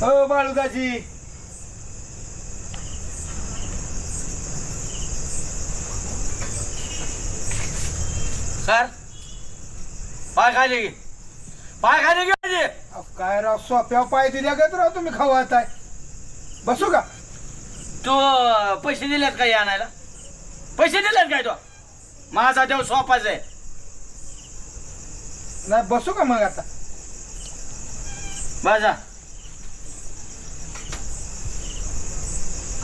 हो बाळूदाजी. सर पाय खाली. घे. पाय खाली घे अहो, काय राव सोप्यावर पाय दिल्या गत राव तुम्ही खवाताय बसू का? तू अं, पैसे दिलेत का आणायला? पैसे दिलेत काय तो? माझा देव सोपाच आहे. नाही बसू का मग आता? बसा.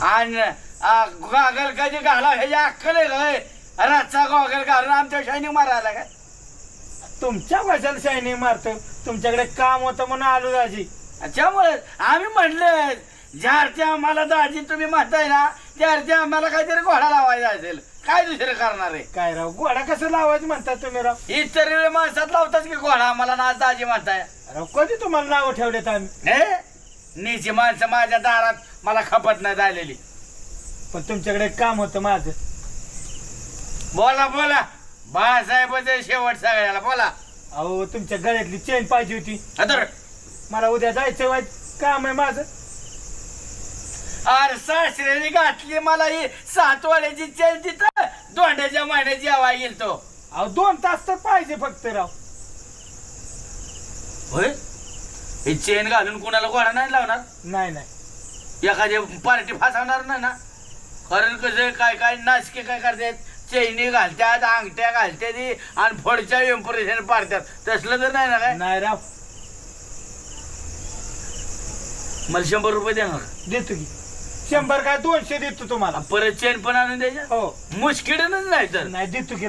आणि गॉगल कधी घाला ह्याच्या अक्कल आहे रातचा गॉगल घालून आमच्या शायनिंग मारायला काय तुमच्या भाषेला शायनिंग मारतो? तुमच्याकडे काम होतं म्हणून आलो दाजी. त्यामुळे आम्ही म्हणले ज्यारच्या आम्हाला दाजी तुम्ही म्हणताय ना त्यारच्या आम्हाला काहीतरी घोडा लावायचा असेल. काय दुसरं करणार आहे? काय राव गोडा कसं लावायचं म्हणता तुम्ही राव? इतर वेळी माणसात लावतात की घोडा आम्हाला ना दाजी म्हणताय. राव कधी तुम्हाला नाव ठेवलेत आम्ही? हे? नीची माणसं माझ्या दारात मला खपत नाही आलेली पण तुमच्याकडे काम होतं माझं. बोला बोला. बाळासाहेबच शेवट सगळ्याला बोला. अहो तुमच्या गळ्यातली चेन पाहिजे होती. अतर मला उद्या जायचं वाय काम आहे माझं. अरे सासऱ्याने घातली मला ही सात वाड्याची चेन तिथं. दोंड्याच्या महिन्यात जेव्हा येईल तो अहो दोन तास तर पाहिजे फक्त राव. होय? ही चेन घालून कोणाला घोडा नाही लावणार? नाही नाही. एखादी पार्टी फासवणार नाही ना? कारण कसं काय काय नाचके काय करतात? चैनी घालतात अंगठ्या घालतात आणि पुढच्या इम्प्रेशन पाडतात. तसलं तर नाही ना काय? नाही राव. मला शंभर रुपये देणार. देतो की. शंभर काय दोनशे देतो तुम्हाला. परत चेन पण आणून द्यायच्या हो. मुश्किलच नाही तर. नाही देतो की.